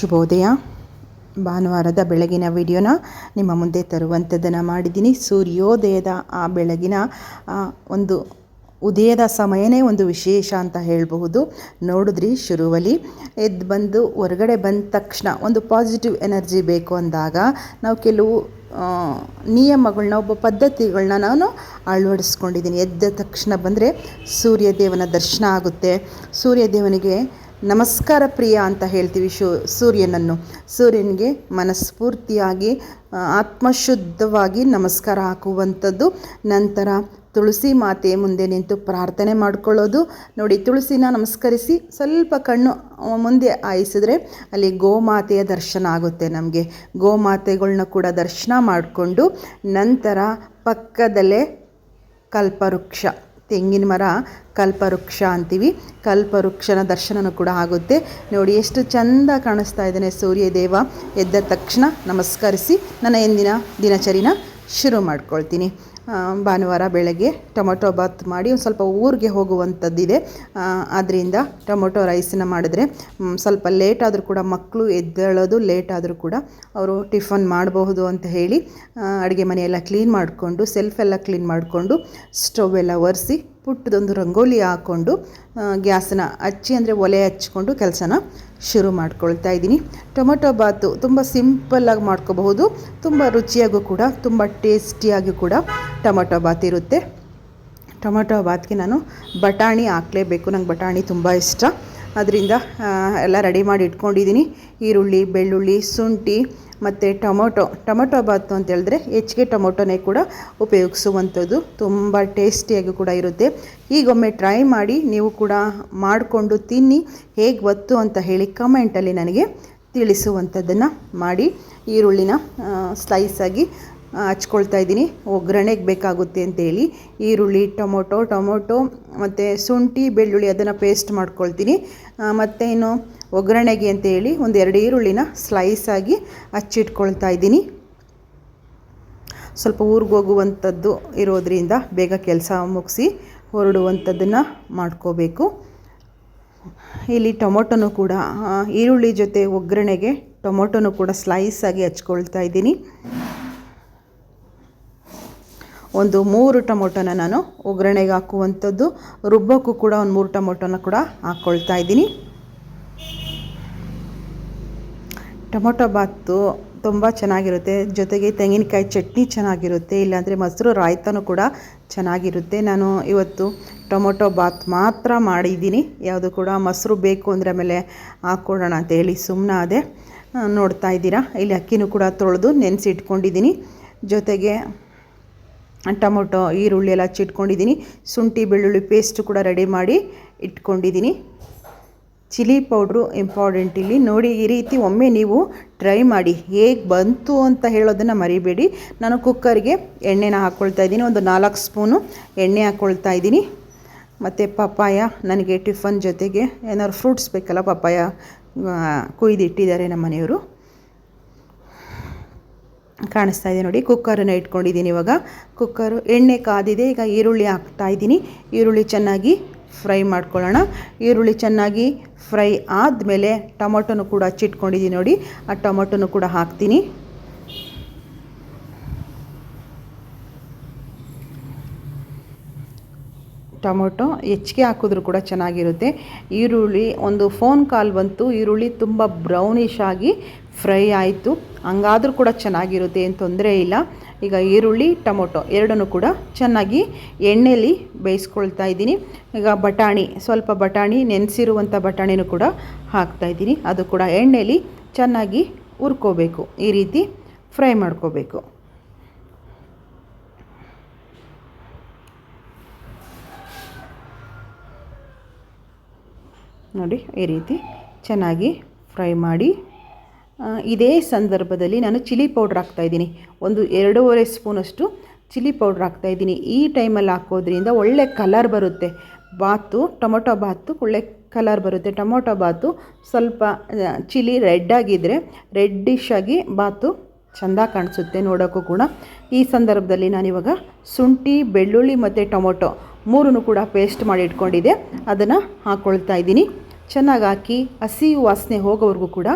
ಶುಭೋದಯ. ಭಾನುವಾರದ ಬೆಳಗಿನ ವಿಡಿಯೋನ ನಿಮ್ಮ ಮುಂದೆ ತರುವಂಥದ್ದನ್ನು ಮಾಡಿದ್ದೀನಿ. ಸೂರ್ಯೋದಯದ ಆ ಬೆಳಗಿನ ಒಂದು ಉದಯದ ಸಮಯನೇ ಒಂದು ವಿಶೇಷ ಅಂತ ಹೇಳಬಹುದು. ನೋಡಿದ್ರಿ ಶುರುವಲ್ಲಿ. ಎದ್ದು ಬಂದು ಹೊರಗಡೆ ಬಂದ ತಕ್ಷಣ ಒಂದು ಪಾಸಿಟಿವ್ ಎನರ್ಜಿ ಬೇಕು ಅಂದಾಗ ನಾವು ಕೆಲವು ನಿಯಮಗಳನ್ನ ಒಬ್ಬ ಪದ್ಧತಿಗಳನ್ನ ನಾನು ಅಳವಡಿಸ್ಕೊಂಡಿದ್ದೀನಿ. ಎದ್ದ ತಕ್ಷಣ ಬಂದರೆ ಸೂರ್ಯದೇವನ ದರ್ಶನ ಆಗುತ್ತೆ. ಸೂರ್ಯದೇವನಿಗೆ ನಮಸ್ಕಾರ ಪ್ರಿಯ ಅಂತ ಹೇಳ್ತೀವಿ ಶೂ, ಸೂರ್ಯನನ್ನು. ಸೂರ್ಯನಿಗೆ ಮನಸ್ಫೂರ್ತಿಯಾಗಿ ಆತ್ಮಶುದ್ಧವಾಗಿ ನಮಸ್ಕಾರ ಹಾಕುವಂಥದ್ದು. ನಂತರ ತುಳಸಿ ಮಾತೆ ಮುಂದೆ ನಿಂತು ಪ್ರಾರ್ಥನೆ ಮಾಡ್ಕೊಳ್ಳೋದು. ನೋಡಿ, ತುಳಸಿನ ನಮಸ್ಕರಿಸಿ ಸ್ವಲ್ಪ ಕಣ್ಣು ಮುಂದೆ ಆಯಿಸಿದ್ರೆ ಅಲ್ಲಿ ಗೋಮಾತೆಯ ದರ್ಶನ ಆಗುತ್ತೆ ನಮಗೆ. ಗೋಮಾತೆಗಳನ್ನ ಕೂಡ ದರ್ಶನ ಮಾಡಿಕೊಂಡು ನಂತರ ಪಕ್ಕದಲ್ಲೇ ಕಲ್ಪವೃಕ್ಷ. ತೆಂಗಿನ ಮರ, ಕಲ್ಪವೃಕ್ಷ ಅಂತೀವಿ. ಕಲ್ಪವೃಕ್ಷನ ದರ್ಶನನೂ ಕೂಡ ಆಗುತ್ತೆ. ನೋಡಿ, ಎಷ್ಟು ಚಂದ ಕಾಣಿಸ್ತಾ ಇದ್ದಾನೆ ಸೂರ್ಯದೇವ ಎದ್ದ ತಕ್ಷಣ ನಮಸ್ಕರಿಸಿ, ನನ್ನ ಎಂದಿನ ದಿನಚರಿನ ಶುರು ಮಾಡ್ಕೊಳ್ತೀನಿ. ಭಾನುವಾರ ಬೆಳಗ್ಗೆ ಟೊಮೊಟೊ ಬಾತ್ ಮಾಡಿ ಒಂದು ಸ್ವಲ್ಪ ಊರಿಗೆ ಹೋಗುವಂಥದ್ದಿದೆ ಆದ್ದರಿಂದ ಟೊಮೊಟೊ ರೈಸನ್ನ ಮಾಡಿದ್ರೆ ಸ್ವಲ್ಪ ಲೇಟ್ ಆದರೂ ಕೂಡ ಮಕ್ಕಳು ಎದ್ದೇಳೋದು ಲೇಟ್ ಆದರೂ ಕೂಡ ಅವರು ಟಿಫನ್ ಮಾಡಬಹುದು ಅಂತ ಹೇಳಿ ಅಡುಗೆ ಮನೆಯೆಲ್ಲ ಕ್ಲೀನ್ ಮಾಡಿಕೊಂಡು ಸೆಲ್ಫ್ ಎಲ್ಲ ಕ್ಲೀನ್ ಮಾಡಿಕೊಂಡು ಸ್ಟವ್ ಎಲ್ಲ ಒರೆಸಿ ಪುಟ್ಟದೊಂದು ರಂಗೋಲಿ ಹಾಕ್ಕೊಂಡು ಗ್ಯಾಸನ್ನ ಹಚ್ಚಿ ಅಂದರೆ ಒಲೆ ಹಚ್ಕೊಂಡು ಕೆಲಸನ ಶುರು ಮಾಡ್ಕೊಳ್ತಾ ಇದ್ದೀನಿ. ಟೊಮೊಟೊ ಬಾತು ತುಂಬ ಸಿಂಪಲ್ಲಾಗಿ ಮಾಡ್ಕೋಬಹುದು. ತುಂಬ ರುಚಿಯಾಗೂ ಕೂಡ, ತುಂಬ ಟೇಸ್ಟಿಯಾಗಿ ಕೂಡ ಟೊಮೊಟೊ ಬಾತ್ ಇರುತ್ತೆ. ಟೊಮೊಟೊ ಬಾತ್ಗೆ ನಾನು ಬಟಾಣಿ ಹಾಕಲೇಬೇಕು. ನಂಗೆ ಬಟಾಣಿ ತುಂಬ ಇಷ್ಟ. ಅದರಿಂದ ಎಲ್ಲ ರೆಡಿ ಮಾಡಿ ಇಟ್ಕೊಂಡಿದ್ದೀನಿ. ಈರುಳ್ಳಿ, ಬೆಳ್ಳುಳ್ಳಿ, ಶುಂಠಿ ಮತ್ತು ಟೊಮೊಟೊ ಟೊಮೊಟೊ ಬಾತು ಅಂತ ಹೇಳಿದ್ರೆ ಹೆಚ್ಚಿಗೆ ಟೊಮೊಟೊನೇ ಕೂಡ ಉಪಯೋಗಿಸುವಂಥದ್ದು. ತುಂಬ ಟೇಸ್ಟಿಯಾಗಿ ಕೂಡ ಇರುತ್ತೆ. ಈಗೊಮ್ಮೆ ಟ್ರೈ ಮಾಡಿ ನೀವು ಕೂಡ ಮಾಡಿಕೊಂಡು ತಿನ್ನಿ. ಹೇಗೆ ಗೊತ್ತು ಅಂತ ಹೇಳಿ ಕಮೆಂಟಲ್ಲಿ ನನಗೆ ತಿಳಿಸುವಂಥದ್ದನ್ನು ಮಾಡಿ. ಈರುಳ್ಳಿನ ಸ್ಲೈಸಾಗಿ ಹಚ್ಕೊಳ್ತಾ ಇದ್ದೀನಿ. ಒಗ್ಗರಣೆಗೆ ಬೇಕಾಗುತ್ತೆ ಅಂತೇಳಿ ಈರುಳ್ಳಿ, ಟೊಮೊಟೊ ಟೊಮೊಟೊ, ಮತ್ತು ಶುಂಠಿ, ಬೆಳ್ಳುಳ್ಳಿ ಅದನ್ನು ಪೇಸ್ಟ್ ಮಾಡ್ಕೊಳ್ತೀನಿ. ಮತ್ತು ಇನ್ನು ಒಗ್ಗರಣೆಗೆ ಅಂತೇಳಿ ಒಂದು ಎರಡು ಈರುಳ್ಳಿನ ಸ್ಲೈಸಾಗಿ ಹಚ್ಚಿಟ್ಕೊಳ್ತಾ ಇದ್ದೀನಿ. ಸ್ವಲ್ಪ ಊರಿಗೆ ಹೋಗುವಂಥದ್ದು ಇರೋದ್ರಿಂದ ಬೇಗ ಕೆಲಸ ಮುಗಿಸಿ ಹೊರಡುವಂಥದ್ದನ್ನು ಮಾಡ್ಕೋಬೇಕು. ಇಲ್ಲಿ ಟೊಮೊಟೊನೂ ಕೂಡ ಈರುಳ್ಳಿ ಜೊತೆ ಒಗ್ಗರಣೆಗೆ ಟೊಮೊಟೊನೂ ಕೂಡ ಸ್ಲೈಸಾಗಿ ಹಚ್ಕೊಳ್ತಾ ಇದ್ದೀನಿ. ಒಂದು ಮೂರು ಟೊಮೊಟೊನ ನಾನು ಒಗ್ಗರಣೆಗೆ ಹಾಕುವಂಥದ್ದು, ರುಬ್ಬಕ್ಕೂ ಕೂಡ ಒಂದು ಮೂರು ಟೊಮೊಟೊನ ಕೂಡ ಹಾಕ್ಕೊಳ್ತಾ ಇದ್ದೀನಿ. ಟೊಮೊಟೊ ಬಾತು ತುಂಬ ಚೆನ್ನಾಗಿರುತ್ತೆ. ಜೊತೆಗೆ ತೆಂಗಿನಕಾಯಿ ಚಟ್ನಿ ಚೆನ್ನಾಗಿರುತ್ತೆ. ಇಲ್ಲಾಂದರೆ ಮೊಸರು ರಾಯ್ತನೂ ಕೂಡ ಚೆನ್ನಾಗಿರುತ್ತೆ. ನಾನು ಇವತ್ತು ಟೊಮೊಟೊ ಬಾತ್ ಮಾತ್ರ ಮಾಡಿದ್ದೀನಿ. ಯಾವುದು ಕೂಡ ಮೊಸರು ಬೇಕು ಅಂದರೆ ಆಮೇಲೆ ಹಾಕ್ಕೊಡೋಣ ಅಂತ ಹೇಳಿ ಅದೇ ನೋಡ್ತಾ ಇದ್ದೀರಾ? ಇಲ್ಲಿ ಅಕ್ಕಿನೂ ಕೂಡ ತೊಳೆದು ನೆನೆಸಿ ಇಟ್ಕೊಂಡಿದ್ದೀನಿ ಜೊತೆಗೆ ಟೊಮೊಟೊ, ಈರುಳ್ಳಿ ಎಲ್ಲ ಹಚ್ಚಿಟ್ಕೊಂಡಿದ್ದೀನಿ. ಶುಂಠಿ, ಬೆಳ್ಳುಳ್ಳಿ ಪೇಸ್ಟು ಕೂಡ ರೆಡಿ ಮಾಡಿ ಇಟ್ಕೊಂಡಿದ್ದೀನಿ. ಚಿಲ್ಲಿ ಪೌಡ್ರು ಇಂಪಾರ್ಟೆಂಟ್ ಇಲ್ಲಿ. ನೋಡಿ, ಈ ರೀತಿ ಒಮ್ಮೆ ನೀವು ಟ್ರೈ ಮಾಡಿ. ಹೇಗೆ ಬಂತು ಅಂತ ಹೇಳೋದನ್ನು ಮರಿಬೇಡಿ. ನಾನು ಕುಕ್ಕರ್ಗೆ ಎಣ್ಣೆನ ಹಾಕ್ಕೊಳ್ತಾ ಇದ್ದೀನಿ. ಒಂದು ನಾಲ್ಕು ಸ್ಪೂನು ಎಣ್ಣೆ ಹಾಕ್ಕೊಳ್ತಾ ಇದ್ದೀನಿ. ಮತ್ತು ಪಪ್ಪಾಯ, ನನಗೆ ಟಿಫನ್ ಜೊತೆಗೆ ಏನಾದ್ರು ಫ್ರೂಟ್ಸ್ ಬೇಕಲ್ಲ, ಪಪ್ಪಾಯ ಕುಯ್ದಿಟ್ಟಿದ್ದಾರೆ ನಮ್ಮ ಮನೆಯವರು. ಕಾಣಿಸ್ತಾ ಇದೆ ನೋಡಿ, ಕುಕ್ಕರನ್ನು ಇಟ್ಕೊಂಡಿದ್ದೀನಿ ಇವಾಗ. ಕುಕ್ಕರು, ಎಣ್ಣೆ ಕಾದಿದೆ. ಈಗ ಈರುಳ್ಳಿ ಹಾಕ್ತಾ ಇದ್ದೀನಿ. ಈರುಳ್ಳಿ ಚೆನ್ನಾಗಿ ಫ್ರೈ ಮಾಡ್ಕೊಳ್ಳೋಣ. ಈರುಳ್ಳಿ ಚೆನ್ನಾಗಿ ಫ್ರೈ ಆದಮೇಲೆ ಟೊಮೊಟೊನು ಕೂಡ ಹಚ್ಚಿಟ್ಕೊಂಡಿದ್ದೀನಿ ನೋಡಿ. ಆ ಟೊಮೊಟೊನು ಕೂಡ ಹಾಕ್ತೀನಿ. ಟೊಮೊಟೊ ಹೆಚ್ಚಿಗೆ ಹಾಕಿದ್ರೂ ಕೂಡ ಚೆನ್ನಾಗಿರುತ್ತೆ. ಈರುಳ್ಳಿ ಒಂದು ಫೋನ್ ಕಾಲ್ ಬಂತು. ಈರುಳ್ಳಿ ತುಂಬ ಬ್ರೌನಿಶ್ ಆಗಿ ಫ್ರೈ ಆಯಿತು. ಹಂಗಾದ್ರೂ ಕೂಡ ಚೆನ್ನಾಗಿರುತ್ತೆ ಏನು ತೊಂದರೆ ಇಲ್ಲ. ಈಗ ಈರುಳ್ಳಿ, ಟೊಮೊಟೊ ಎರಡನ್ನೂ ಕೂಡ ಚೆನ್ನಾಗಿ ಎಣ್ಣೆಯಲ್ಲಿ ಬೇಯಿಸ್ಕೊಳ್ತಾ ಇದ್ದೀನಿ. ಈಗ ಬಟಾಣಿ, ಸ್ವಲ್ಪ ಬಟಾಣಿ, ನೆನೆಸಿರುವಂಥ ಬಟಾಣಿನೂ ಕೂಡ ಹಾಕ್ತಾಯಿದ್ದೀನಿ ಅದು ಕೂಡ ಎಣ್ಣೆಯಲ್ಲಿ ಚೆನ್ನಾಗಿ ಹುರ್ಕೋಬೇಕು, ಈ ರೀತಿ ಫ್ರೈ ಮಾಡ್ಕೋಬೇಕು. ನೋಡಿ, ಈ ರೀತಿ ಚೆನ್ನಾಗಿ ಫ್ರೈ ಮಾಡಿ ಇದೇ ಸಂದರ್ಭದಲ್ಲಿ ನಾನು ಚಿಲ್ಲಿ ಪೌಡ್ರ್ ಹಾಕ್ತಾಯಿದ್ದೀನಿ ಒಂದು ಎರಡೂವರೆ ಸ್ಪೂನಷ್ಟು ಚಿಲ್ಲಿ ಪೌಡ್ರ್ ಹಾಕ್ತಾಯಿದ್ದೀನಿ ಈ ಟೈಮಲ್ಲಿ ಹಾಕೋದ್ರಿಂದ ಒಳ್ಳೆ ಕಲರ್ ಬರುತ್ತೆ. ಬಾತು, ಟೊಮೊಟೊ ಬಾತು, ಒಳ್ಳೆ ಕಲರ್ ಬರುತ್ತೆ. ಟೊಮೊಟೊ ಬಾತು ಸ್ವಲ್ಪ ಚಿಲ್ಲಿ ರೆಡ್ ಆಗಿದ್ದರೆ ರೆಡ್ಡಿಶ್ ಆಗಿ ಬಾತು ಚೆಂದ ಕಾಣಿಸುತ್ತೆ ನೋಡೋಕ್ಕೂ ಕೂಡ. ಈ ಸಂದರ್ಭದಲ್ಲಿ ನಾನಿವಾಗ ಶುಂಠಿ, ಬೆಳ್ಳುಳ್ಳಿ ಮತ್ತು ಟೊಮೊಟೊ ಮೂರನ್ನು ಕೂಡ ಪೇಸ್ಟ್ ಮಾಡಿ ಇಟ್ಕೊಂಡಿದ್ದೆ. ಅದನ್ನು ಹಾಕ್ಕೊಳ್ತಾ ಇದ್ದೀನಿ. ಚೆನ್ನಾಗಿ ಹಾಕಿ ಹಸಿ ವಾಸನೆ ಹೋಗೋವರೆಗೂ ಕೂಡ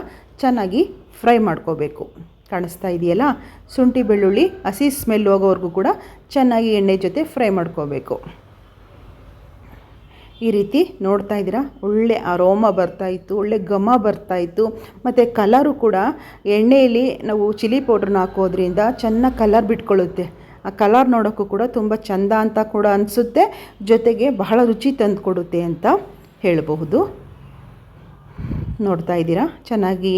ಚೆನ್ನಾಗಿ ಫ್ರೈ ಮಾಡ್ಕೋಬೇಕು. ಕಾಣಿಸ್ತಾ ಇದೆಯಲ್ಲ? ಶುಂಠಿ, ಬೆಳ್ಳುಳ್ಳಿ, ಹಸಿ ಸ್ಮೆಲ್ ಹೋಗೋವರೆಗೂ ಕೂಡ ಚೆನ್ನಾಗಿ ಎಣ್ಣೆ ಜೊತೆ ಫ್ರೈ ಮಾಡ್ಕೋಬೇಕು. ಈ ರೀತಿ ನೋಡ್ತಾ ಇದ್ದೀರಾ? ಒಳ್ಳೆ ಅರೋಮ ಬರ್ತಾಯಿತ್ತು ಒಳ್ಳೆ ಘಮ ಬರ್ತಾಯಿತ್ತು ಮತ್ತು ಕಲರು ಕೂಡ ಎಣ್ಣೆಯಲ್ಲಿ ನಾವು ಚಿಲ್ಲಿ ಪೌಡ್ರನ್ನ ಹಾಕೋದ್ರಿಂದ ಚೆನ್ನಾಗಿ ಕಲರ್ ಬಿಟ್ಕೊಳ್ಳುತ್ತೆ. ಆ ಕಲರ್ ನೋಡೋಕ್ಕೂ ಕೂಡ ತುಂಬ ಚೆಂದ ಅಂತ ಕೂಡ ಅನಿಸುತ್ತೆ. ಜೊತೆಗೆ ಬಹಳ ರುಚಿ ತಂದು ಕೊಡುತ್ತೆ ಅಂತ ಹೇಳಬಹುದು. ನೋಡ್ತಾ ಇದ್ದೀರಾ? ಚೆನ್ನಾಗಿ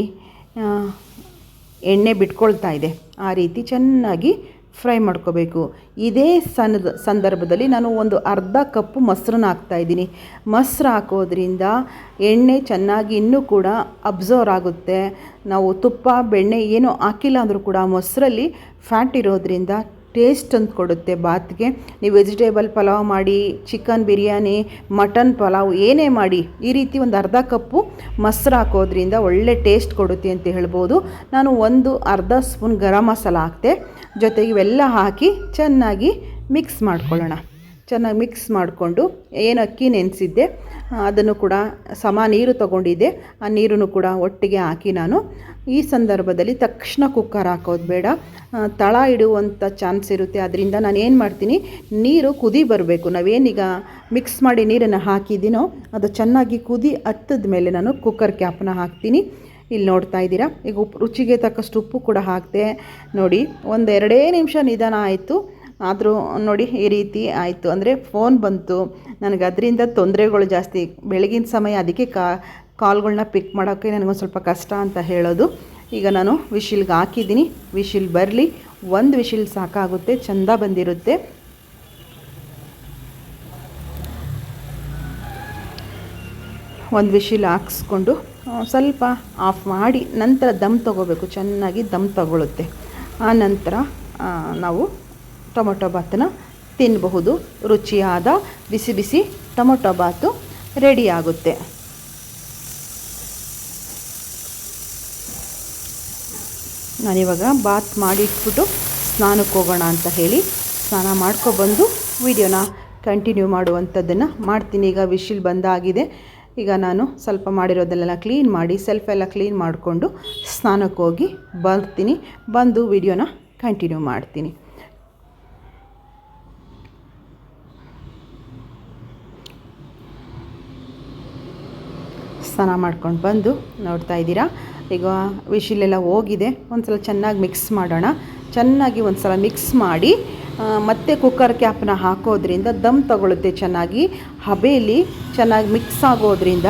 ಎಣ್ಣೆ ಬಿಟ್ಕೊಳ್ತಾ ಇದೆ. ಆ ರೀತಿ ಚೆನ್ನಾಗಿ ಫ್ರೈ ಮಾಡ್ಕೋಬೇಕು. ಇದೇ ಸಣ್ಣದ ಸಂದರ್ಭದಲ್ಲಿ ನಾನು ಒಂದು ಅರ್ಧ ಕಪ್ಪು ಮೊಸರನ್ನ ಹಾಕ್ತಾಯಿದ್ದೀನಿ ಮೊಸರು ಹಾಕೋದ್ರಿಂದ ಎಣ್ಣೆ ಚೆನ್ನಾಗಿ ಇನ್ನೂ ಕೂಡ ಅಬ್ಸರ್ವ್ ಆಗುತ್ತೆ. ನಾವು ತುಪ್ಪ, ಬೆಣ್ಣೆ ಏನೂ ಹಾಕಿಲ್ಲ ಅಂದರೂ ಕೂಡ ಮೊಸರಲ್ಲಿ ಫ್ಯಾಟ್ ಇರೋದ್ರಿಂದ ಟೇಸ್ಟ್ ಅಂತ ಕೊಡುತ್ತೆ ಬಾತ್ಗೆ. ನೀವು ವೆಜಿಟೇಬಲ್ ಪಲಾವ್ ಮಾಡಿ, ಚಿಕನ್ ಬಿರಿಯಾನಿ, ಮಟನ್ ಪಲಾವ್ ಏನೇ ಮಾಡಿ, ಈ ರೀತಿ ಒಂದು ಅರ್ಧ ಕಪ್ಪು ಮೊಸರು ಹಾಕೋದ್ರಿಂದ ಒಳ್ಳೆ ಟೇಸ್ಟ್ ಕೊಡುತ್ತೆ ಅಂತ ಹೇಳ್ಬೋದು. ನಾನು ಒಂದು ಅರ್ಧ ಸ್ಪೂನ್ ಗರಂ ಮಸಾಲ ಹಾಕ್ತೆ. ಜೊತೆಗೆ ಇವೆಲ್ಲ ಹಾಕಿ ಚೆನ್ನಾಗಿ ಮಿಕ್ಸ್ ಮಾಡ್ಕೊಳ್ಳೋಣ. ಚೆನ್ನಾಗಿ ಮಿಕ್ಸ್ ಮಾಡಿಕೊಂಡು, ಏನು ಅಕ್ಕಿ ನೆನೆಸಿದ್ದೆ, ಅದನ್ನು ಕೂಡ ಸಮ ನೀರು ತಗೊಂಡಿದ್ದೆ, ಆ ನೀರನ್ನು ಕೂಡ ಒಟ್ಟಿಗೆ ಹಾಕಿ ನಾನು. ಈ ಸಂದರ್ಭದಲ್ಲಿ ತಕ್ಷಣ ಕುಕ್ಕರ್ ಹಾಕೋದು ಬೇಡ. ತಳ ಇಡುವಂಥ ಚಾನ್ಸ್ ಇರುತ್ತೆ. ಅದರಿಂದ ನಾನು ಏನು ಮಾಡ್ತೀನಿ, ನೀರು ಕುದಿ ಬರಬೇಕು. ನಾವೇನೀಗ ಮಿಕ್ಸ್ ಮಾಡಿ ನೀರನ್ನು ಹಾಕಿದ್ದೀನೋ, ಅದು ಚೆನ್ನಾಗಿ ಕುದಿ ಹತ್ತದ ಮೇಲೆ ನಾನು ಕುಕ್ಕರ್ ಕ್ಯಾಪನ್ನ ಹಾಕ್ತೀನಿ. ಇಲ್ಲಿ ನೋಡ್ತಾ ಇದ್ದೀರಾ, ಈಗ ಉಪ್ಪು ರುಚಿಗೆ ತಕ್ಕಷ್ಟು ಉಪ್ಪು ಕೂಡ ಹಾಕಿದೆ ನೋಡಿ, ಒಂದೆರಡೇ ನಿಮಿಷ ನಿಧಾನ ಆಯಿತು. ಆದರೂ ನೋಡಿ ಈ ರೀತಿ ಆಯಿತು. ಅಂದರೆ ಫೋನ್ ಬಂತು. ನನಗೆ ಅದರಿಂದ ತೊಂದರೆಗಳು ಜಾಸ್ತಿ. ಬೆಳಗಿನ ಸಮಯ ಅದಕ್ಕೆ ಕಾ ಕಾಲ್ಗಳನ್ನ ಪಿಕ್ ಮಾಡೋಕ್ಕೆ ನನಗೊಂದು ಸ್ವಲ್ಪ ಕಷ್ಟ ಅಂತ ಹೇಳೋದು. ಈಗ ನಾನು ವಿಶಿಲ್ಗೆ ಹಾಕಿದ್ದೀನಿ. ವಿಶಿಲ್ ಬರಲಿ. ಒಂದು ವಿಶಿಲ್ ಸಾಕಾಗುತ್ತೆ. ಚೆಂದ ಬಂದಿರುತ್ತೆ. ಒಂದು ವಿಶಿಲ್ ಹಾಕ್ಸ್ಕೊಂಡು ಸ್ವಲ್ಪ ಆಫ್ ಮಾಡಿ ನಂತರ ದಮ್ ತಗೋಬೇಕು. ಚೆನ್ನಾಗಿ ದಮ್ ತಗೊಳುತ್ತೆ. ಆ ನಂತರ ನಾವು ಟೊಮೊಟೊ ಬಾತನ್ನ ತಿನ್ನಬಹುದು ರುಚಿಯಾದ ಬಿಸಿ ಬಿಸಿ ಟೊಮೊಟೊ ಬಾತು ರೆಡಿಯಾಗುತ್ತೆ ನಾನಿವಾಗ ಬಾತ್ ಮಾಡಿ ಇಟ್ಬಿಟ್ಟು ಸ್ನಾನಕ್ಕೆ ಹೋಗೋಣ ಅಂತ ಹೇಳಿ ಸ್ನಾನ ಮಾಡ್ಕೊಬಂದು ವಿಡಿಯೋನ ಕಂಟಿನ್ಯೂ ಮಾಡುವಂಥದ್ದನ್ನು ಮಾಡ್ತೀನಿ. ಈಗ ವಿಶಿಲ್ ಬಂದಾಗಿದೆ. ಈಗ ನಾನು ಸ್ವಲ್ಪ ಮಾಡಿರೋದನ್ನೆಲ್ಲ ಕ್ಲೀನ್ ಮಾಡಿ ಸೆಲ್ಫ್ ಎಲ್ಲ ಕ್ಲೀನ್ ಮಾಡಿಕೊಂಡು ಸ್ನಾನಕ್ಕೆ ಹೋಗಿ ಬರ್ತೀನಿ. ಬಂದು ವಿಡಿಯೋನ ಕಂಟಿನ್ಯೂ ಮಾಡ್ತೀನಿ. ಸ್ನಾನ ಮಾಡ್ಕೊಂಡು ಬಂದು ನೋಡ್ತಾ ಇದ್ದೀರಾ? ಈಗ ವಿಶಿಲೆಲ್ಲ ಹೋಗಿದೆ. ಒಂದು ಸಲ ಚೆನ್ನಾಗಿ ಮಿಕ್ಸ್ ಮಾಡೋಣ. ಚೆನ್ನಾಗಿ ಒಂದು ಸಲ ಮಿಕ್ಸ್ ಮಾಡಿ ಮತ್ತೆ ಕುಕ್ಕರ್ ಕ್ಯಾಪ್ನ ಹಾಕೋದ್ರಿಂದ ದಮ್ ತಗೊಳುತ್ತೆ ಚೆನ್ನಾಗಿ. ಹಬೆಯಲ್ಲಿ ಚೆನ್ನಾಗಿ ಮಿಕ್ಸ್ ಆಗೋದ್ರಿಂದ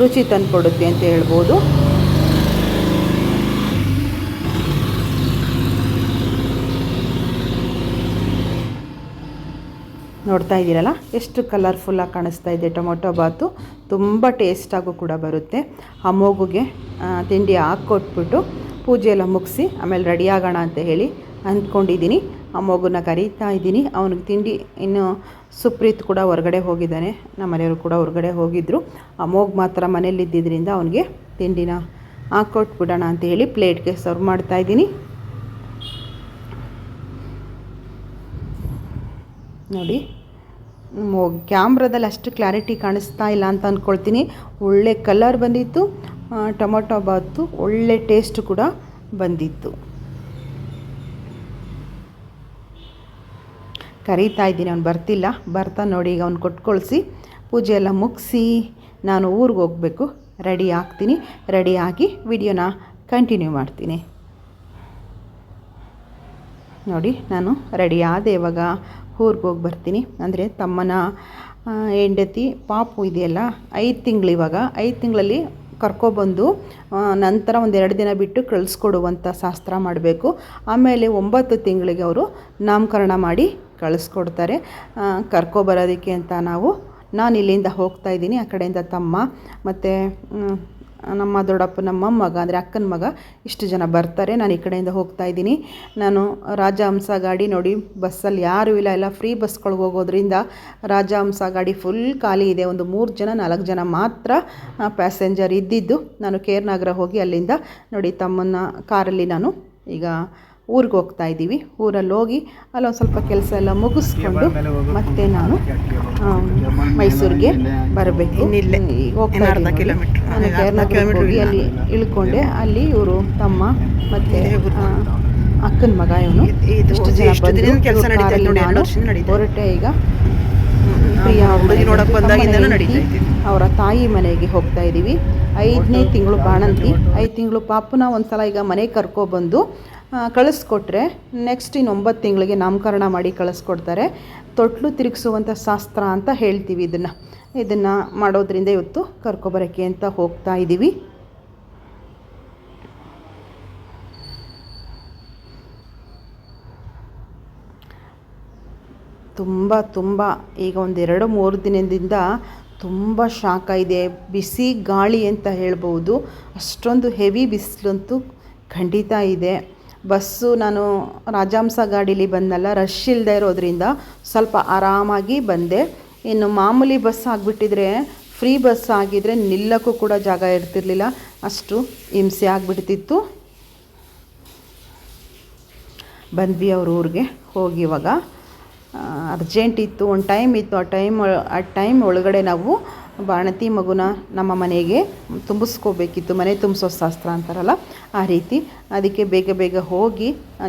ರುಚಿ ತಂದುಕೊಡುತ್ತೆ ಅಂತ ಹೇಳ್ಬೋದು. ನೋಡ್ತಾ ಇದ್ದೀರಲ್ಲ? ಎಷ್ಟು ಕಲರ್ಫುಲ್ಲಾಗಿ ಕಾಣಿಸ್ತಾ ಇದೆ ಟೊಮೊಟೊ ಬಾತು. ತುಂಬ ಟೇಸ್ಟಾಗೂ ಕೂಡ ಬರುತ್ತೆ. ಆ ಮಗುಗೆ ತಿಂಡಿ ಹಾಕ್ಕೊಟ್ಬಿಟ್ಟು ಪೂಜೆ ಎಲ್ಲ ಮುಗಿಸಿ ಆಮೇಲೆ ರೆಡಿ ಆಗೋಣ ಅಂತ ಹೇಳಿ ಅಂದ್ಕೊಂಡಿದ್ದೀನಿ. ಆ ಮಗುನ ಕರೀತಾ ಇದ್ದೀನಿ. ಅವನಿಗೆ ತಿಂಡಿ ಇನ್ನು ಸುಪ್ರೀತ್ ಕೂಡ ಹೊರಗಡೆ ಹೋಗಿದ್ದಾನೆ. ನಮ್ಮ ಮನೆಯವರು ಕೂಡ ಹೊರಗಡೆ ಹೋಗಿದ್ದರು ಆ ಮಗು ಮಾತ್ರ ಮನೇಲಿದ್ದಿದ್ದರಿಂದ ಅವನಿಗೆ ತಿಂಡಿನ ಹಾಕ್ಕೊಟ್ಬಿಡೋಣ ಅಂತ ಹೇಳಿ ಪ್ಲೇಟ್ಗೆ ಸರ್ವ್ ಮಾಡ್ತಾ ಇದ್ದೀನಿ. ನೋಡಿ. ಕ್ಯಾಮ್ರಾದಲ್ಲಿ ಅಷ್ಟು ಕ್ಲಾರಿಟಿ ಕಾಣಿಸ್ತಾ ಇಲ್ಲ ಅಂತ ಅಂದ್ಕೊಳ್ತೀನಿ ಒಳ್ಳೆ ಕಲರ್ ಬಂದಿತ್ತು. ಟೊಮೊಟೊ ಬಾತು, ಒಳ್ಳೆ ಟೇಸ್ಟ್ ಕೂಡ ಬಂದಿತ್ತು. ಕರೀತಾ ಇದ್ದೀನಿ, ಅವ್ನು ಬರ್ತಿಲ್ಲ. ಬರ್ತಾ ನೋಡಿ, ಈಗ ಅವ್ನು ಕೊಟ್ಕೊಳ್ಸಿ. ಪೂಜೆ ಎಲ್ಲ ಮುಗಿಸಿ, ನಾನು ಊರಿಗೆ ಹೋಗಬೇಕು. ರೆಡಿ ಆಗ್ತೀನಿ. ರೆಡಿ ಆಗಿ ವಿಡಿಯೋನ ಕಂಟಿನ್ಯೂ ಮಾಡ್ತೀನಿ. ನೋಡಿ, ನಾನು ರೆಡಿ ಆದೆ ಇವಾಗ. ಊರಿಗೆ ಹೋಗಿ ಬರ್ತೀನಿ. ಅಂದರೆ ತಮ್ಮನ ಹೆಂಡತಿ, ಪಾಪು ಇದೆಯಲ್ಲ, ಐದು ತಿಂಗಳು ಇವಾಗ. ಐದು ತಿಂಗಳಲ್ಲಿ ಕರ್ಕೊಬಂದು ನಂತರ ಒಂದು ಎರಡು ದಿನ ಬಿಟ್ಟು ಕಳಿಸ್ಕೊಡುವಂಥ ಶಾಸ್ತ್ರ ಮಾಡಬೇಕು. ಆಮೇಲೆ ಒಂಬತ್ತು ತಿಂಗಳಿಗೆ ಅವರು ನಾಮಕರಣ ಮಾಡಿ ಕಳಿಸ್ಕೊಡ್ತಾರೆ. ಕರ್ಕೊಬರೋದಕ್ಕೆ ಅಂತ ನಾವು, ನಾನು ಇಲ್ಲಿಂದ ಹೋಗ್ತಾ ಇದ್ದೀನಿ, ಆ ಕಡೆಯಿಂದ ತಮ್ಮ, ಮತ್ತು ನಮ್ಮ ದೊಡ್ಡಪ್ಪ, ನಮ್ಮ ಮಗ, ಅಂದರೆ ಅಕ್ಕನ ಮಗ ಇಷ್ಟು ಜನ ಬರ್ತಾರೆ. ನಾನು ಈ ಕಡೆಯಿಂದ ಹೋಗ್ತಾ ಇದ್ದೀನಿ. ನಾನು ರಾಜಹಂಸ ಗಾಡಿ ನೋಡಿ, ಬಸ್ಸಲ್ಲಿ ಯಾರೂ ಇಲ್ಲ. ಎಲ್ಲ ಫ್ರೀ ಬಸ್ಗಳಿಗೆ ಹೋಗೋದ್ರಿಂದ ರಾಜಹಂಸ ಗಾಡಿ ಫುಲ್ ಖಾಲಿ ಇದೆ. ಒಂದು ಮೂರು ಜನ, ನಾಲ್ಕು ಜನ ಮಾತ್ರ ಪ್ಯಾಸೆಂಜರ್ ಇದ್ದಿದ್ದು. ನಾನು ಕೇರ್ ನಗರ ಹೋಗಿ ಅಲ್ಲಿಂದ ನೋಡಿ ತಮ್ಮನ್ನ ಕಾರಲ್ಲಿ ನಾನು ಈಗ ಊರಿಗೆ ಹೋಗ್ತಾ ಇದ್ದೀವಿ. ಊರಲ್ಲಿ ಹೋಗಿ ಅಲ್ಲೊಂದು ಸ್ವಲ್ಪ ಕೆಲಸ ಎಲ್ಲ ಮುಗಿಸ್ಕೊಂಡು ಮತ್ತೆ ನಾನು ಮೈಸೂರಿಗೆ ಬರಬೇಕು. ಹೋಗ್ತಾ ಹೋಗಿ ಅಲ್ಲಿ ಇಳ್ಕೊಂಡೆ ಅಲ್ಲಿ ಇವರು ತಮ್ಮ ಮತ್ತೆ ಅಕ್ಕನ ಮಗ ಇವನು. ಹೊರಟೆ ಈಗ ಪ್ರಿಯಾ ಅವ್ರ ಹುಡುಗಿ ಮನೆಗೆ, ನೋಡಕ್ ಬಂದಾಗಿಂದನೂ ನಡೀತಾ ಇದೆ. ಅವರ ತಾಯಿ ಮನೆಗೆ ಹೋಗ್ತಾ ಇದ್ದೀವಿ. ಐದನೇ ತಿಂಗಳು ಬಾಣಂತಿ. ಐದು ತಿಂಗಳು ಪಾಪುನ ಒಂದ್ಸಲ ಈಗ ಮನೆಗೆ ಕರ್ಕೊಬಂದು ಕಳಿಸ್ಕೊಟ್ರೆ ನೆಕ್ಸ್ಟ್ ಇನ್ನು ಒಂಬತ್ತು ತಿಂಗಳಿಗೆ ನಾಮಕರಣ ಮಾಡಿ ಕಳಿಸ್ಕೊಡ್ತಾರೆ. ತೊಟ್ಲು ತಿರುಗಿಸುವಂಥ ಶಾಸ್ತ್ರ ಅಂತ ಹೇಳ್ತೀವಿ ಇದನ್ನು. ಇದನ್ನು ಮಾಡೋದ್ರಿಂದ ಇವತ್ತು ಕರ್ಕೊಬರೋಕ್ಕೆ ಅಂತ ಹೋಗ್ತಾ ಇದ್ದೀವಿ. ತುಂಬ ತುಂಬ ಈಗ ಒಂದೆರಡು ಮೂರು ದಿನದಿಂದ ತುಂಬ ಶಾಖ ಇದೆ. ಬಿಸಿ ಗಾಳಿ ಅಂತ ಹೇಳ್ಬೋದು ಅಷ್ಟೊಂದು ಹೆವಿ ಬಿಸಿಲಂತೂ ಖಂಡಿತ ಇದೆ. ಬಸ್ಸು ನಾನು ರಾಜಾಂಸ ಗಾಡೀಲಿ ಬಂದಲ್ಲ ರಶ್ ಇಲ್ಲದೆ ಇರೋದ್ರಿಂದ ಸ್ವಲ್ಪ ಆರಾಮಾಗಿ ಬಂದೆ. ಇನ್ನು ಮಾಮೂಲಿ ಬಸ್ ಆಗಿಬಿಟ್ಟಿದ್ರೆ ಫ್ರೀ ಬಸ್ ಆಗಿದ್ರೆ ನಿಲ್ಲಕ್ಕೂ ಕೂಡ ಜಾಗ ಇರ್ತಿರ್ಲಿಲ್ಲ. ಅಷ್ಟು ಹಿಂಸೆ ಆಗಿಬಿಡ್ತಿತ್ತು. ಬಂದ್ವಿ ಅವ್ರ ಊರಿಗೆ ಹೋಗಿ ಇವಾಗ. ಅರ್ಜೆಂಟ್ ಇತ್ತು, ಒಂದು ಟೈಮ್ ಇತ್ತು. ಆ ಟೈಮ್ ಆ ಟೈಮ್ ಒಳಗಡೆ ನಾವು ಬಾಣತಿ ಮಗುನ ನಮ್ಮ ಮನೆಗೆ ತುಂಬಿಸ್ಕೋಬೇಕಿತ್ತು, ಮನೆ ತುಂಬಿಸೋ ಶಾಸ್ತ್ರ ಅಂತಾರಲ್ಲ, ಆ ರೀತಿ. ಅದಕ್ಕೆ ಬೇಗ ಬೇಗ ಹೋಗಿ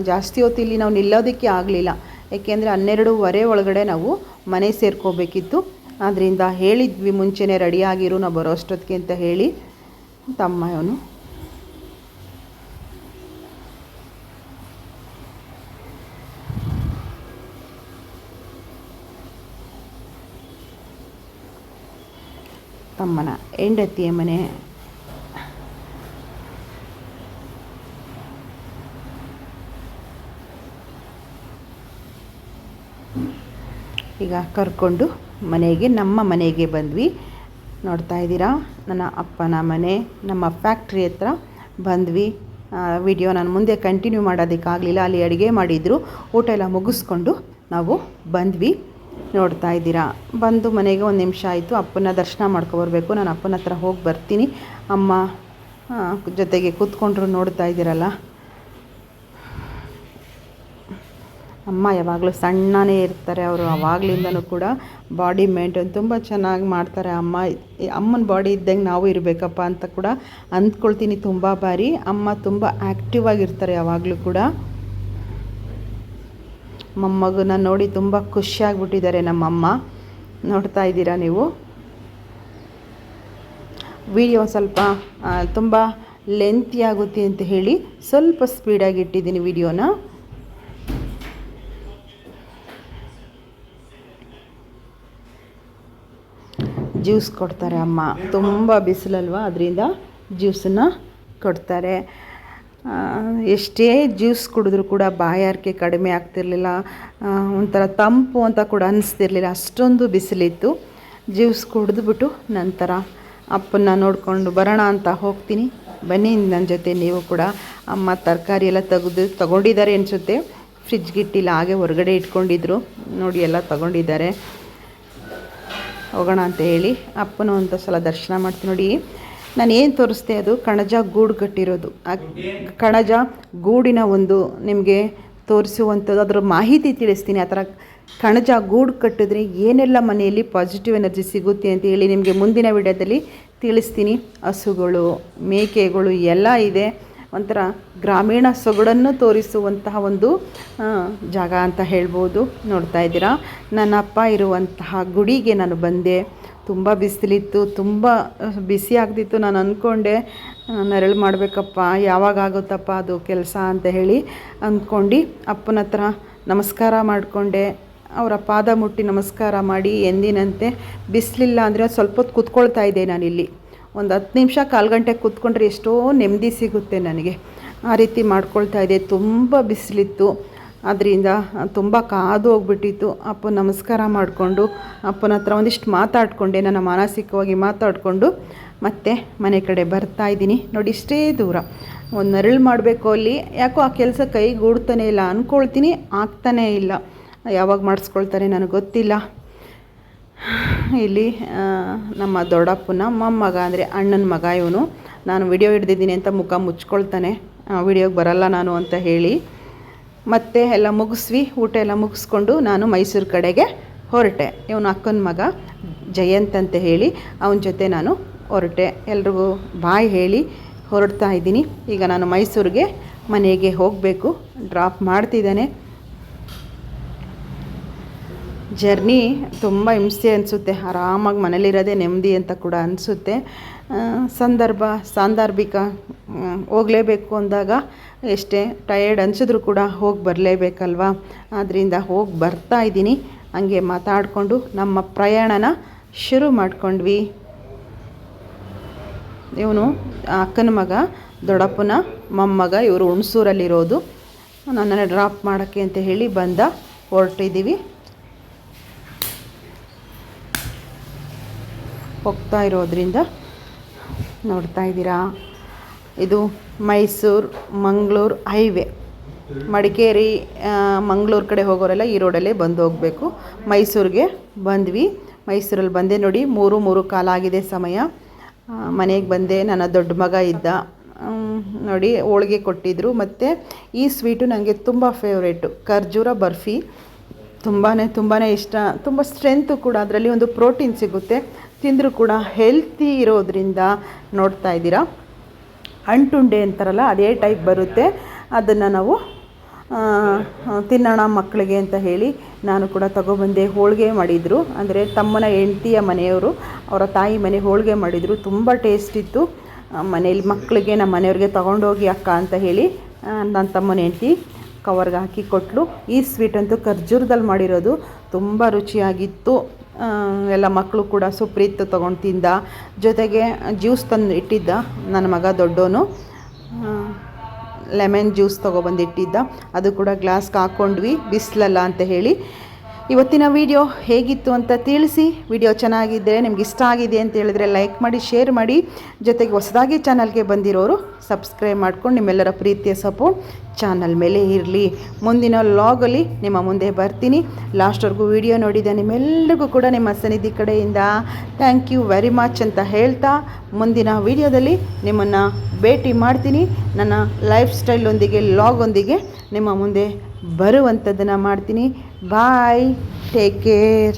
ಜಾಸ್ತಿ ಹೊತ್ತು ಇಲ್ಲಿ ನಾವು ನಿಲ್ಲೋದಕ್ಕೆ ಆಗಲಿಲ್ಲ. ಏಕೆಂದರೆ ಹನ್ನೆರಡೂವರೆ ಒಳಗಡೆ ನಾವು ಮನೆ ಸೇರ್ಕೋಬೇಕಿತ್ತು. ಆದ್ದರಿಂದ ಹೇಳಿದ್ವಿ, ಮುಂಚೆನೇ ರೆಡಿಯಾಗಿರು ನಾವು ಬರೋ ಅಷ್ಟೊತ್ತಿಗೆ ಅಂತ ಹೇಳಿ ತಮ್ಮ ಅವನು ತಮ್ಮನ, ಹೆಂಡತಿಯ ಮನೆ. ಈಗ ಕರ್ಕೊಂಡು ಮನೆಗೆ, ನಮ್ಮ ಮನೆಗೆ ಬಂದ್ವಿ. ನೋಡ್ತಾ ಇದ್ದೀರಾ? ನನ್ನ ಅಪ್ಪನ ಮನೆ, ನಮ್ಮ ಫ್ಯಾಕ್ಟ್ರಿ ಹತ್ರ ಬಂದ್ವಿ. ವಿಡಿಯೋ ನಾನು ಮುಂದೆ ಕಂಟಿನ್ಯೂ ಮಾಡೋದಕ್ಕಾಗಲಿಲ್ಲ. ಅಲ್ಲಿ ಅಡುಗೆ ಮಾಡಿದ್ರು. ಊಟ ಎಲ್ಲ ಮುಗಿಸ್ಕೊಂಡು ನಾವು ಬಂದ್ವಿ. ನೋಡ್ತಾ ಇದ್ದೀರಾ. ಬಂದು ಮನೆಗೆ ಒಂದು ನಿಮಿಷ ಆಯಿತು. ಅಪ್ಪನ ದರ್ಶನ ಮಾಡ್ಕೊಬರ್ಬೇಕು. ನಾನು ಅಪ್ಪನ ಹತ್ರ ಹೋಗಿ ಬರ್ತೀನಿ. ಅಮ್ಮ ಜೊತೆಗೆ ಕೂತ್ಕೊಂಡ್ರು ನೋಡ್ತಾ ಇದ್ದೀರಲ್ಲ. ಅಮ್ಮ ಯಾವಾಗಲೂ ಸಣ್ಣನೇ ಇರ್ತಾರೆ ಅವರು ಆವಾಗಲಿಂದನೂ ಕೂಡ ಬಾಡಿ ಮೇಂಟೈನ್ ತುಂಬ ಚೆನ್ನಾಗಿ ಮಾಡ್ತಾರೆ ಅಮ್ಮ. ಅಮ್ಮನ ಬಾಡಿ ಇದ್ದಂಗೆ ನಾವು ಇರಬೇಕಪ್ಪ ಅಂತ ಕೂಡ ಅಂದ್ಕೊಳ್ತೀನಿ ತುಂಬ ಬಾರಿ. ಅಮ್ಮ ತುಂಬ ಆ್ಯಕ್ಟಿವ್ ಆಗಿರ್ತಾರೆ ಯಾವಾಗಲೂ ಕೂಡ. ಮೊಮ್ಮಗನ ನೋಡಿ ತುಂಬ ಖುಷಿಯಾಗ್ಬಿಟ್ಟಿದ್ದಾರೆ ನಮ್ಮಮ್ಮ. ನೋಡ್ತಾ ಇದ್ದೀರಾ ನೀವು? ವಿಡಿಯೋ ಸ್ವಲ್ಪ ತುಂಬ ಲೆಂತಿ ಆಗುತ್ತೆ ಅಂತ ಹೇಳಿ ಸ್ವಲ್ಪ ಸ್ಪೀಡಾಗಿ ಇಟ್ಟಿದ್ದೀನಿ ವಿಡಿಯೋನ. ಜ್ಯೂಸ್ ಕೊಡ್ತಾರೆ ಅಮ್ಮ. ತುಂಬ ಬಿಸಿಲಲ್ವ? ಅದರಿಂದ ಜ್ಯೂಸನ್ನು ಕೊಡ್ತಾರೆ. ಎಷ್ಟೇ ಜ್ಯೂಸ್ ಕುಡಿದ್ರೂ ಕೂಡ ಬಾಯಾರಿಕೆ ಕಡಿಮೆ ಆಗ್ತಿರಲಿಲ್ಲ. ಒಂಥರ ತಂಪು ಅಂತ ಕೂಡ ಅನಿಸ್ತಿರ್ಲಿಲ್ಲ. ಅಷ್ಟೊಂದು ಬಿಸಿಲಿತ್ತು. ಜ್ಯೂಸ್ ಕುಡಿದ್ಬಿಟ್ಟು ನಂತರ ಅಪ್ಪನ್ನ ನೋಡಿಕೊಂಡು ಬರೋಣ ಅಂತ ಹೋಗ್ತೀನಿ. ಬನ್ನಿ ನನ್ನ ಜೊತೆ ನೀವು ಕೂಡ. ಅಮ್ಮ ತರಕಾರಿ ಎಲ್ಲ ತೆಗೆದು ತಗೊಂಡಿದ್ದಾರೆ ಅನಿಸುತ್ತೆ. ಫ್ರಿಜ್ಗಿಟ್ಟಿಲ್ಲ ಹಾಗೆ ಹೊರಗಡೆ ಇಟ್ಕೊಂಡಿದ್ರು. ನೋಡಿ, ಎಲ್ಲ ತಗೊಂಡಿದ್ದಾರೆ. ಹೋಗೋಣ ಅಂತ ಹೇಳಿ ಅಪ್ಪನೂ ಒಂದು ಸಲ ದರ್ಶನ ಮಾಡ್ತೀನಿ ನೋಡಿ. ನಾನು ಏನು ತೋರಿಸ್ದೆ ಅದು? ಕಣಜ ಗೂಡು ಕಟ್ಟಿರೋದು. ಆ ಕಣಜ ಗೂಡಿನ ಒಂದು ನಿಮಗೆ ತೋರಿಸುವಂಥದ್ದು. ಅದರ ಮಾಹಿತಿ ತಿಳಿಸ್ತೀನಿ. ಆ ಥರ ಕಣಜ ಗೂಡು ಕಟ್ಟಿದ್ರೆ ಏನೆಲ್ಲ ಮನೆಯಲ್ಲಿ ಪಾಸಿಟಿವ್ ಎನರ್ಜಿ ಸಿಗುತ್ತೆ ಅಂತ ಹೇಳಿ ನಿಮಗೆ ಮುಂದಿನ ವಿಡಿಯೋದಲ್ಲಿ ತಿಳಿಸ್ತೀನಿ. ಹಸುಗಳು, ಮೇಕೆಗಳು ಎಲ್ಲ ಇದೆ. ಒಂಥರ ಗ್ರಾಮೀಣ ಸೊಗಡನ್ನು ತೋರಿಸುವಂತಹ ಒಂದು ಜಾಗ ಅಂತ ಹೇಳ್ಬೋದು. ನೋಡ್ತಾ ಇದ್ದೀರಾ? ನನ್ನ ಅಪ್ಪ ಇರುವಂತಹ ಗುಡಿಗೆ ನಾನು ಬಂದೆ. ತುಂಬ ಬಿಸಿಲಿತ್ತು, ತುಂಬ ಬಿಸಿ ಆಗ್ತಿತ್ತು ನಾನು ಅಂದ್ಕೊಂಡೆ. ನೆರಳು ಮಾಡಬೇಕಪ್ಪ, ಯಾವಾಗ ಆಗುತ್ತಪ್ಪ ಅದು ಕೆಲಸ ಅಂತ ಹೇಳಿ ಅಂದ್ಕೊಂಡು ಅಪ್ಪನ ಹತ್ರ ನಮಸ್ಕಾರ ಮಾಡಿಕೊಂಡೆ. ಅವರ ಪಾದ ಮುಟ್ಟಿ ನಮಸ್ಕಾರ ಮಾಡಿ ಎಂದಿನಂತೆ, ಬಿಸಿಲಿಲ್ಲ ಅಂದರೆ ಸ್ವಲ್ಪ ಹೊತ್ತು ಕೂತ್ಕೊಳ್ತಾ ಇದ್ದೆ ನಾನಿಲ್ಲಿ. ಒಂದು ಹತ್ತು ನಿಮಿಷ ಕಾಲು ಗಂಟೆ ಕೂತ್ಕೊಂಡ್ರೆ ಎಷ್ಟೋ ನೆಮ್ಮದಿ ಸಿಗುತ್ತೆ ನನಗೆ. ಆ ರೀತಿ ಮಾಡ್ಕೊಳ್ತಾ ಇದೆ ತುಂಬ ಬಿಸಿಲಿತ್ತು. ಅದರಿಂದ ತುಂಬ ಕಾದು ಹೋಗ್ಬಿಟ್ಟಿತ್ತು. ಅಪ್ಪ ನಮಸ್ಕಾರ ಮಾಡಿಕೊಂಡು, ಅಪ್ಪನ ಹತ್ರ ಒಂದಿಷ್ಟು ಮಾತಾಡಿಕೊಂಡೆ, ನನ್ನ ಮಾನಸಿಕವಾಗಿ ಮಾತಾಡಿಕೊಂಡು. ಮತ್ತೆ ಮನೆ ಕಡೆ ಬರ್ತಾ ಇದ್ದೀನಿ. ನೋಡಿ, ಇಷ್ಟೇ ದೂರ. ಒಂದು ನರಳು ಮಾಡಬೇಕು ಅಲ್ಲಿ. ಯಾಕೋ ಆ ಕೆಲಸ ಕೈಗೂಡ್ತಾನೆ ಇಲ್ಲ ಅಂದ್ಕೊಳ್ತೀನಿ ಆಗ್ತಾನೇ ಇಲ್ಲ. ಯಾವಾಗ ಮಾಡಿಸ್ಕೊಳ್ತಾರೆ ನನಗೆ ಗೊತ್ತಿಲ್ಲ. ಇಲ್ಲಿ ನಮ್ಮ ದೊಡ್ಡಪ್ಪನ ಮೊಮ್ಮಗ ಅಂದರೆ ಅಣ್ಣನ ಮಗ ಇವನು. ನಾನು ವಿಡಿಯೋ ಹಿಡ್ದಿದ್ದೀನಿ ಅಂತ ಮುಖ ಮುಚ್ಕೊಳ್ತಾನೆ. ವಿಡಿಯೋಗೆ ಬರಲ್ಲ ನಾನು ಅಂತ ಹೇಳಿ. ಮತ್ತೆ ಎಲ್ಲ ಮುಗಿಸ್ವಿ, ಊಟ ಎಲ್ಲ ಮುಗಿಸ್ಕೊಂಡು ನಾನು ಮೈಸೂರು ಕಡೆಗೆ ಹೊರಟೆ. ಇವನು ಅಕ್ಕನ ಮಗ, ಜಯಂತ್ ಅಂತ ಹೇಳಿ, ಅವನ ಜೊತೆ ನಾನು ಹೊರಟೆ. ಎಲ್ರಿಗೂ ಬಾಯ್ ಹೇಳಿ ಹೊರಡ್ತಾ ಇದ್ದೀನಿ. ಈಗ ನಾನು ಮೈಸೂರಿಗೆ ಮನೆಗೆ ಹೋಗಬೇಕು. ಡ್ರಾಪ್ ಮಾಡ್ತಿದ್ದಾನೆ. ಜರ್ನಿ ತುಂಬ ಹಿಂಸೆ ಅನಿಸುತ್ತೆ. ಆರಾಮಾಗಿ ಮನೇಲಿರೋದೇ ನೆಮ್ಮದಿ ಅಂತ ಕೂಡ ಅನಿಸುತ್ತೆ. ಸಂದರ್ಭ, ಸಾಂದರ್ಭಿಕ ಹೋಗಲೇಬೇಕು ಅಂದಾಗ ಎಷ್ಟೇ ಟಯರ್ಡ್ ಅನಿಸಿದ್ರು ಕೂಡ ಹೋಗಿ ಬರಲೇಬೇಕಲ್ವಾ? ಆದ್ದರಿಂದ ಹೋಗಿ ಬರ್ತಾ ಇದ್ದೀನಿ. ಹಂಗೆ ಮಾತಾಡಿಕೊಂಡು ನಮ್ಮ ಪ್ರಯಾಣನ ಶುರು ಮಾಡಿಕೊಂಡ್ವಿ. ಇವನು ಅಕ್ಕನ ಮಗ, ದೊಡ್ಡಪ್ಪನ ಮೊಮ್ಮಗ, ಇವರು ಹುಣಸೂರಲ್ಲಿರೋದು. ನನ್ನನ್ನು ಡ್ರಾಪ್ ಮಾಡೋಕ್ಕೆ ಅಂತ ಹೇಳಿ ಬಂದ. ಹೊರಟಿದ್ದೀವಿ. ಹೋಗ್ತಾ ಇರೋದ್ರಿಂದ ನೋಡ್ತಾ ಇದ್ದೀರಾ? ಇದು ಮೈಸೂರು, ಮಂಗಳೂರು ಹೈವೇ. ಮಡಿಕೇರಿ ಮಂಗಳೂರು ಕಡೆ ಹೋಗೋರೆಲ್ಲ ಈ ರೋಡಲ್ಲೇ ಬಂದು ಹೋಗಬೇಕು. ಮೈಸೂರಿಗೆ ಬಂದ್ವಿ. ಮೈಸೂರಲ್ಲಿ ಬಂದೆ ನೋಡಿ, ಮೂರು ಮೂರು ಕಾಲಾಗಿದೆ ಸಮಯ. ಮನೆಗೆ ಬಂದೆ, ನನ್ನ ದೊಡ್ಡ ಮಗ ಇದ್ದ. ನೋಡಿ, ಹೋಳಿಗೆ ಕೊಟ್ಟಿದ್ದರು ಮತ್ತು ಈ ಸ್ವೀಟು ನನಗೆ ತುಂಬ ಫೇವ್ರೇಟು. ಖರ್ಜೂರ ಬರ್ಫಿ. ತುಂಬಾ ತುಂಬಾ ಇಷ್ಟ. ತುಂಬ ಸ್ಟ್ರೆಂತು ಕೂಡ. ಅದರಲ್ಲಿ ಒಂದು ಪ್ರೋಟೀನ್ ಸಿಗುತ್ತೆ. ತಿಂದರೂ ಕೂಡ ಹೆಲ್ತಿ ಇರೋದರಿಂದ ನೋಡ್ತಾ ಇದ್ದೀರಾ? ಅಂಟುಂಡೆ ಅಂತಾರಲ್ಲ, ಅದೇ ಟೈಪ್ ಬರುತ್ತೆ. ಅದನ್ನು ನಾವು ತಿನ್ನೋಣ ಮಕ್ಕಳಿಗೆ ಅಂತ ಹೇಳಿ ನಾನು ಕೂಡ ತಗೊಬಂದೆ, ಹೋಳಿಗೆ ಮಾಡಿದರು. ಅಂದರೆ ತಮ್ಮನ ಹೆಂಡತಿಯ ಮನೆಯವರು, ಅವರ ತಾಯಿ ಮನೆ ಹೋಳಿಗೆ ಮಾಡಿದರು. ತುಂಬ ಟೇಸ್ಟ್ ಇತ್ತು. ಮನೇಲಿ ಮಕ್ಕಳಿಗೆ, ನಮ್ಮ ಮನೆಯವ್ರಿಗೆ ತೊಗೊಂಡೋಗಿ ಅಕ್ಕ ಅಂತ ಹೇಳಿ ನನ್ನ ತಮ್ಮನ ಹೆಂಡತಿ ಕವರ್ಗೆ ಹಾಕಿ ಕೊಟ್ಟಲು ಈ ಸ್ವೀಟ್ ಅಂತೂ ಖರ್ಜೂರದಲ್ಲಿ ಮಾಡಿರೋದು. ತುಂಬ ರುಚಿಯಾಗಿತ್ತು. ಎಲ್ಲ ಮಕ್ಕಳು ಕೂಡ ಸುಪ್ರೀತ್ ತೊಗೊಂಡು ತಿಂದ. ಜೊತೆಗೆ ಜ್ಯೂಸ್ ತಂದು ಇಟ್ಟಿದ್ದ ನನ್ನ ಮಗ ದೊಡ್ಡೋನು. ಲೆಮನ್ ಜ್ಯೂಸ್ ತೊಗೊಬಂದಿಟ್ಟಿದ್ದ ಅದು ಕೂಡ ಗ್ಲಾಸ್ಗೆ ಹಾಕ್ಕೊಂಡ್ವಿ ಬಿಸಿಲಲ್ಲ ಅಂತ ಹೇಳಿ. ಇವತ್ತಿನ ವಿಡಿಯೋ ಹೇಗಿತ್ತು ಅಂತ ತಿಳಿಸಿ. ವಿಡಿಯೋ ಚೆನ್ನಾಗಿದ್ದರೆ ನಿಮ್ಗೆ ಇಷ್ಟ ಆಗಿದೆ ಅಂತ ಹೇಳಿದ್ರೆ ಲೈಕ್ ಮಾಡಿ, ಶೇರ್ ಮಾಡಿ. ಜೊತೆಗೆ ಹೊಸದಾಗಿ ಚಾನಲ್ಗೆ ಬಂದಿರೋರು ಸಬ್ಸ್ಕ್ರೈಬ್ ಮಾಡ್ಕೊಂಡು ನಿಮ್ಮೆಲ್ಲರ ಪ್ರೀತಿಯ ಸಪೋರ್ಟ್ ಚಾನಲ್ ಮೇಲೆ ಇರಲಿ. ಮುಂದಿನ ಲಾಗಲ್ಲಿ ನಿಮ್ಮ ಮುಂದೆ ಬರ್ತೀನಿ. ಲಾಸ್ಟ್ವರೆಗೂ ವಿಡಿಯೋ ನೋಡಿದ ನಿಮ್ಮೆಲ್ಲರಿಗೂ ಕೂಡ ನಿಮ್ಮ ಸನ್ನಿಧಿ ಕಡೆಯಿಂದ ಥ್ಯಾಂಕ್ ಯು ವೆರಿ ಮಚ್ ಅಂತ ಹೇಳ್ತಾ ಮುಂದಿನ ವಿಡಿಯೋದಲ್ಲಿ ನಿಮ್ಮನ್ನು ಭೇಟಿ ಮಾಡ್ತೀನಿ. ನನ್ನ ಲೈಫ್ ಸ್ಟೈಲೊಂದಿಗೆ ಲಾಗೊಂದಿಗೆ ನಿಮ್ಮ ಮುಂದೆ ಬರುವಂಥದ್ದನ್ನು ಮಾಡ್ತೀನಿ. Bye. Take care.